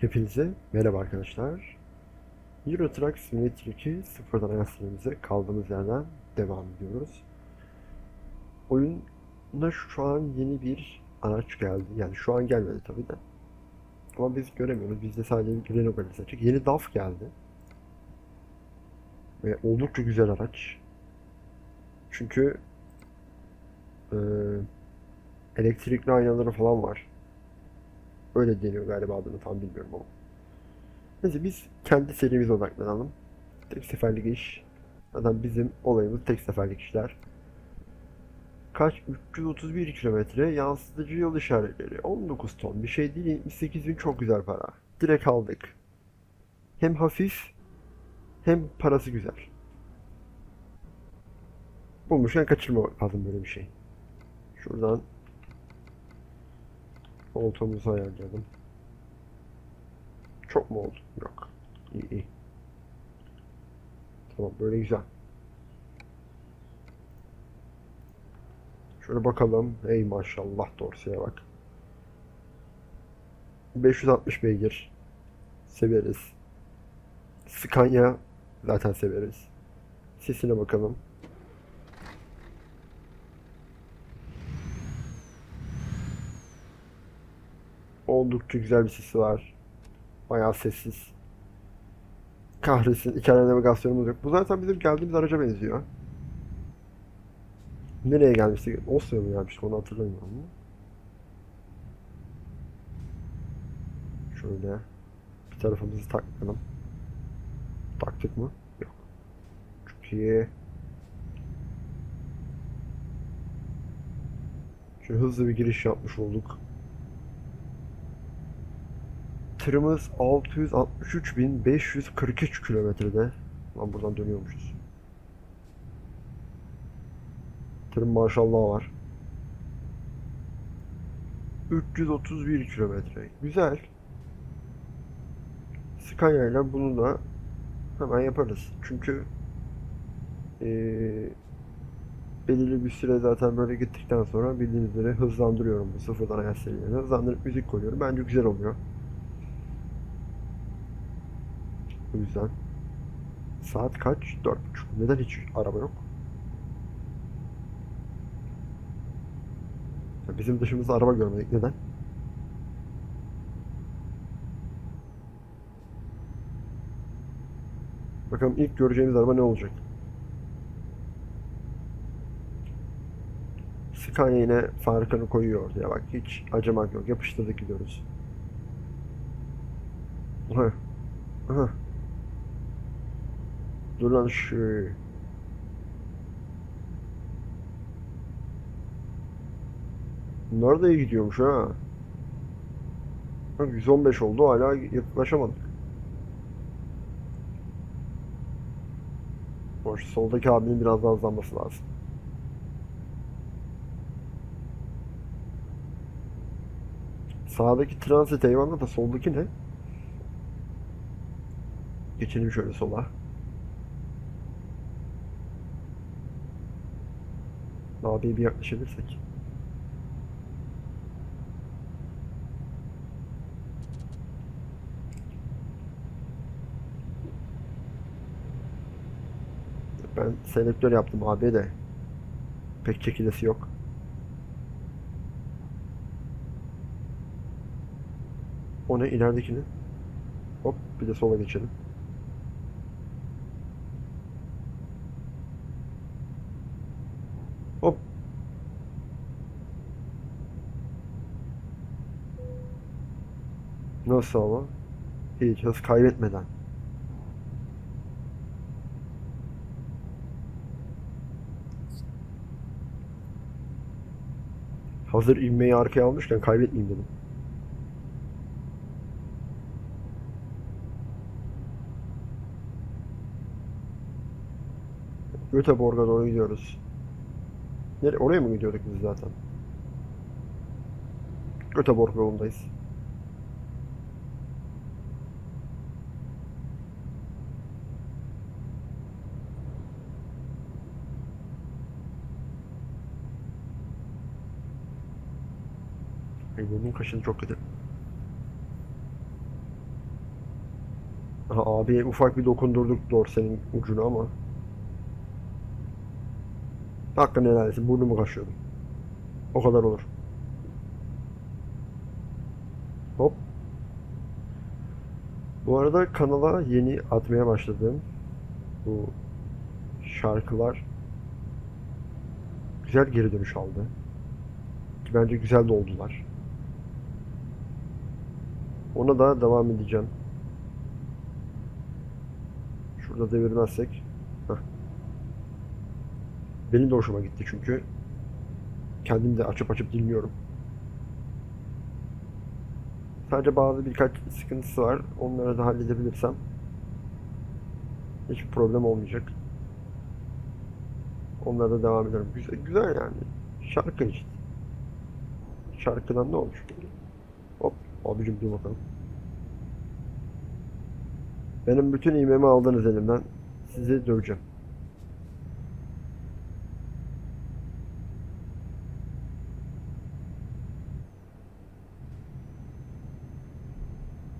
Hepinize merhaba arkadaşlar. Euro Truck Simulator 2 sıfırdan ayaslarımıza kaldığımız yerden devam ediyoruz. Oyuna şu an yeni bir araç geldi. Yani şu an gelmedi tabii de. Ama biz göremiyoruz. Bizde sadece bir Renault Galisi açık. Yeni DAF geldi. Ve oldukça güzel araç. Çünkü eee, elektrikli aynaları falan var. Öyle deniyor galiba adını tam bilmiyorum ama. Neyse biz kendi serimize odaklanalım. Tek seferlik iş. Zaten bizim olayımız tek seferlik işler. Kaç? 331 kilometre yansıtıcı yol işaretleri. 19 ton. Bir şey değil. 78 bin çok güzel para. Direkt aldık. Hem hafif hem parası güzel. Bulmuşken kaçırmamak lazım böyle bir şey. Şuradan Koltuğumuzu ayarlayalım. Çok mu oldu? Yok. İyi iyi. Tamam böyle güzel. Şöyle bakalım. Ey maşallah dorsiye bak. 560 beygir. Severiz. Scania zaten severiz. Sesine bakalım. Oldukça güzel bir sesi var. Bayağı sessiz. Kahretsin. iki tane navigasyonumuz yok. Bu zaten bizim geldiğimiz araca benziyor. Nereye gelmiştik? Oslo'ya mı gelmiştik? Onu hatırlamıyorum. Şöyle. Bir tarafımızı takalım. Taktık mı? Yok. Çok. Şöyle hızlı bir giriş yapmış olduk. Tırımız 663.543 kilometrede. Lan buradan dönüyormuşuz. Tırın maşallah var. 331 kilometre. Güzel. Scania ile bunu da hemen yaparız. Çünkü eee belirli bir süre zaten böyle gittikten sonra bildiğiniz üzere hızlandırıyorum bu sıfırdan ayar serilerini. Hızlandırıp müzik koyuyorum. Bence güzel oluyor. O yüzden saat kaç? Dört buçuk. Neden hiç araba yok? Bizim dışımızda araba görmedik. Neden? Bakalım ilk göreceğimiz araba ne olacak? Scania yine farkını koyuyor ortaya bak. Hiç acımak yok. Yapıştırdık gidiyoruz. Aha. Aha. Dur lan şu. Bunlar da iyi gidiyormuş ha. Bak 115 oldu hala yaklaşamadık. Boş soldaki abinin biraz daha hızlanması lazım. Sağdaki transit eyvallah da soldaki ne? Geçelim şöyle sola. Abiye bir yaklaşabilirsek. Ben selektör yaptım abiye de. Pek çekilesi yok. O ne ileridekini? Hop bir de sola geçelim. Hop. Nasıl ama? Hiç hız kaybetmeden. Hazır inmeyi arkaya almışken kaybetmeyeyim dedim. Göteborg'a doğru gidiyoruz. Nere oraya mı gidiyorduk biz zaten? Göteborg yolundayız. Burnum kaşındı çok kötü. Aha, abiye ufak bir dokundurduk dorsenin ucunu ama. Hakkını helal etsin. Burnumu kaşıyordum. O kadar olur. Hop. Bu arada kanala yeni atmaya başladığım bu şarkılar güzel geri dönüş aldı. Bence güzel de oldular. Ona da devam edeceğim. Şurada devirmezsek. Heh. Benim de hoşuma gitti çünkü. Kendim de açıp açıp dinliyorum. Sadece bazı birkaç sıkıntısı var. Onları da halledebilirsem hiçbir problem olmayacak. Onlara da devam ederim. Güzel, güzel yani. Şarkı işte. Şarkıdan ne olur? Abicim dur bakalım. Benim bütün iğmemi aldınız elimden. Sizi döveceğim.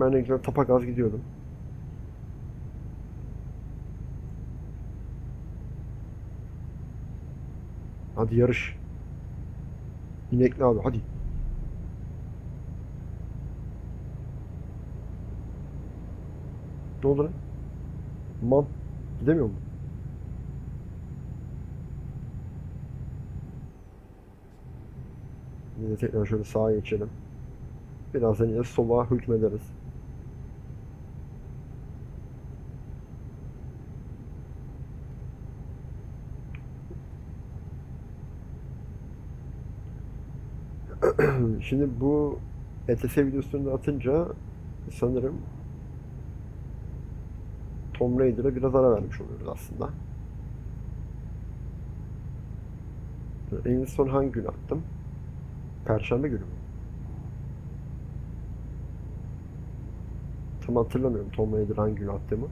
Ben de güzel tapagaz gidiyordum. Hadi yarış. İnekli abi hadi. Ne oldu lan? Man. Gidemiyor mu? Yine tekrar şöyle sağa geçelim. Birazdan yine sola hükmederiz. Şimdi bu ETS videosunu atınca sanırım Tomb Raider'a biraz ara vermiş oluyoruz aslında. En son hangi gün attım? Perşembe günü mü? Tam hatırlamıyorum Tomb Raider hangi gün attığımı.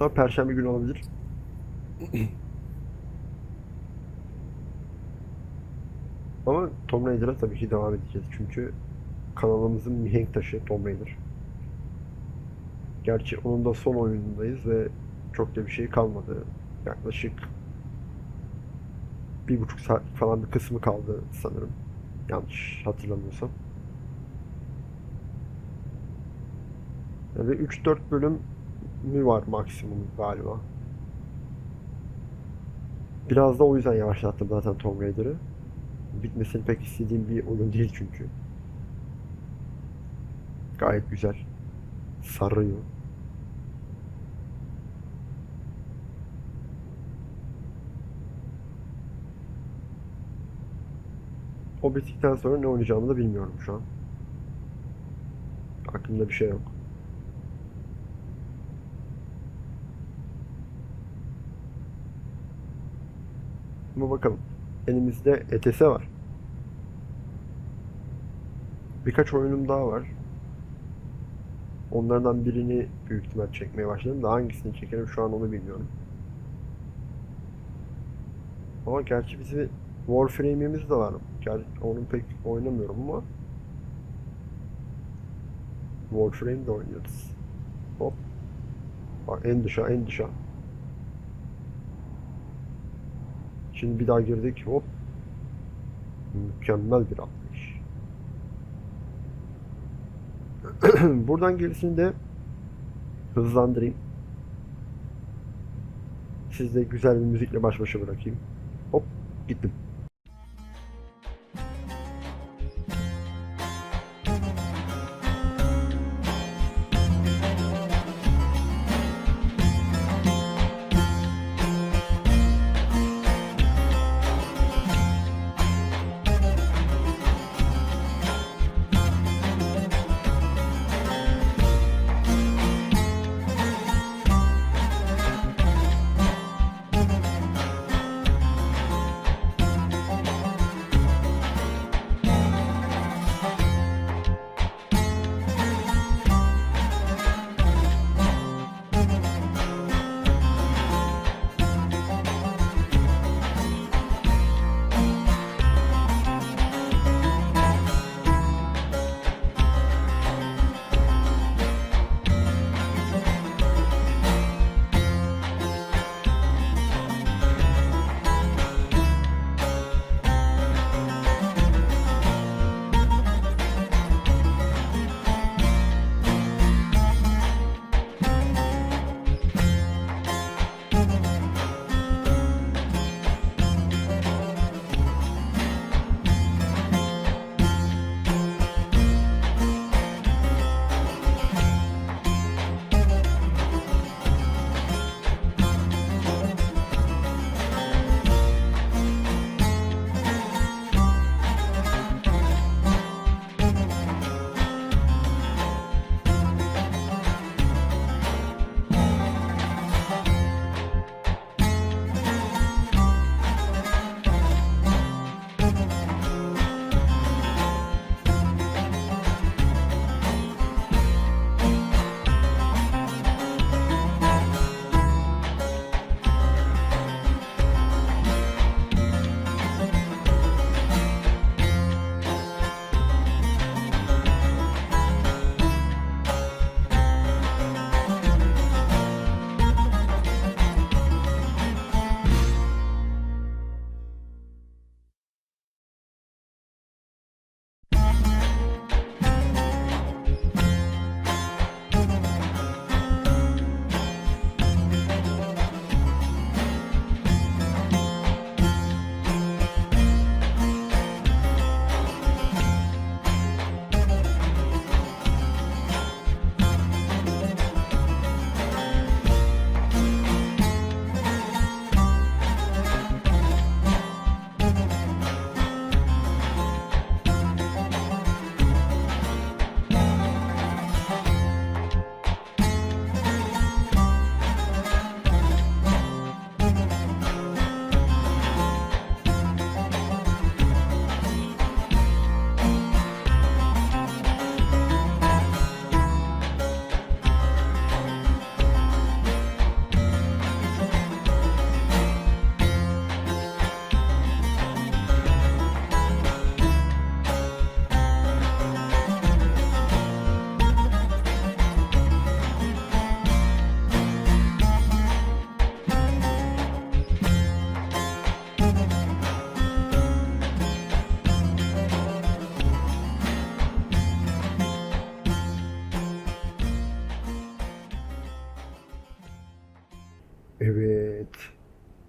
Ama Perşembe günü olabilir. Ama Tomb Raider'a tabii ki devam edeceğiz. Çünkü kanalımızın mihenk taşı Tomb Raider. Gerçi onun da son oyunundayız ve çok da bir şey kalmadı. Yaklaşık bir buçuk saat falan bir kısmı kaldı sanırım. Yanlış hatırlamıyorsam. Ve 3-4 bölüm mü var maksimum galiba. Biraz da o yüzden yavaşlattım zaten Tomb Raider'ı. Bitmesini pek istediğim bir oyun değil çünkü. Gayet güzel. Sarıyor. O bittikten sonra ne oynayacağımı da bilmiyorum şu an. Aklımda bir şey yok. Ama bakalım. Elimizde ETS var. Birkaç oyunum daha var. Onlardan birini büyük ihtimal çekmeye başladım da hangisini çekerim şu an onu bilmiyorum. Ama gerçi bizi Warframe'imiz de var. Ger onu pek oynamıyorum ama Warframe de oynuyoruz. Hop. Bak en dışa en dışa. Şimdi bir daha girdik. Hop. Mükemmel bir atlayış. Buradan gerisini de hızlandırayım. Siz de güzel bir müzikle baş başa bırakayım. Hop gittim.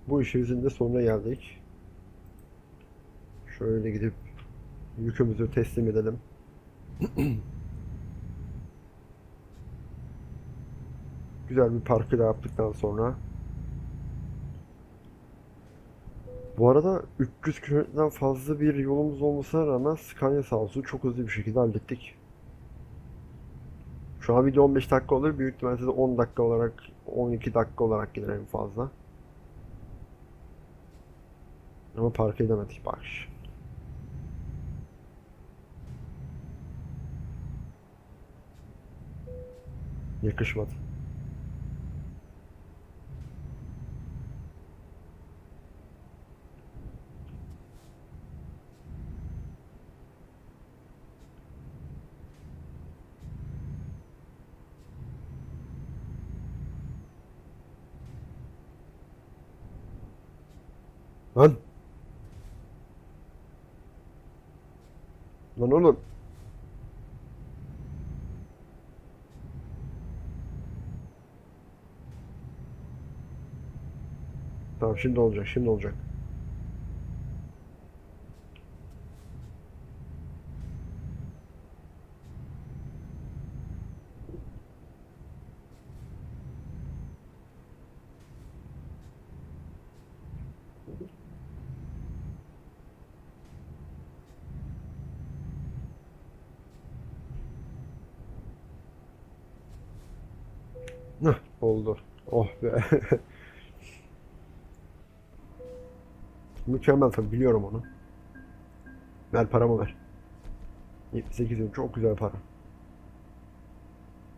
Bu işimizin de sonuna geldik. Şöyle gidip yükümüzü teslim edelim. Güzel bir parkı da yaptıktan sonra. Bu arada 300 kilometreden fazla bir yolumuz olmasına rağmen Scania sağ olsun çok hızlı bir şekilde hallettik. Şu an video 15 dakika olur. Büyük ihtimalle size 10 dakika olarak 12 dakika olarak gelir en fazla. Ama park edemedik bak. Yakışmadı. Lan. Oğlum. Tamam şimdi olacak, şimdi olacak. Hıh, oldu. Oh be. Mükemmel tabii biliyorum onu. Ver paramı ver. 78 bin çok güzel para.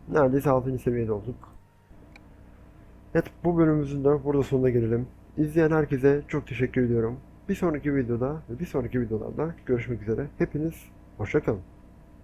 Neredeyse 6. seviyede olduk. Evet bu bölümümüzün de burada sonuna gelelim. İzleyen herkese çok teşekkür ediyorum. Bir sonraki videoda ve bir sonraki videolarda görüşmek üzere. Hepiniz hoşça kalın.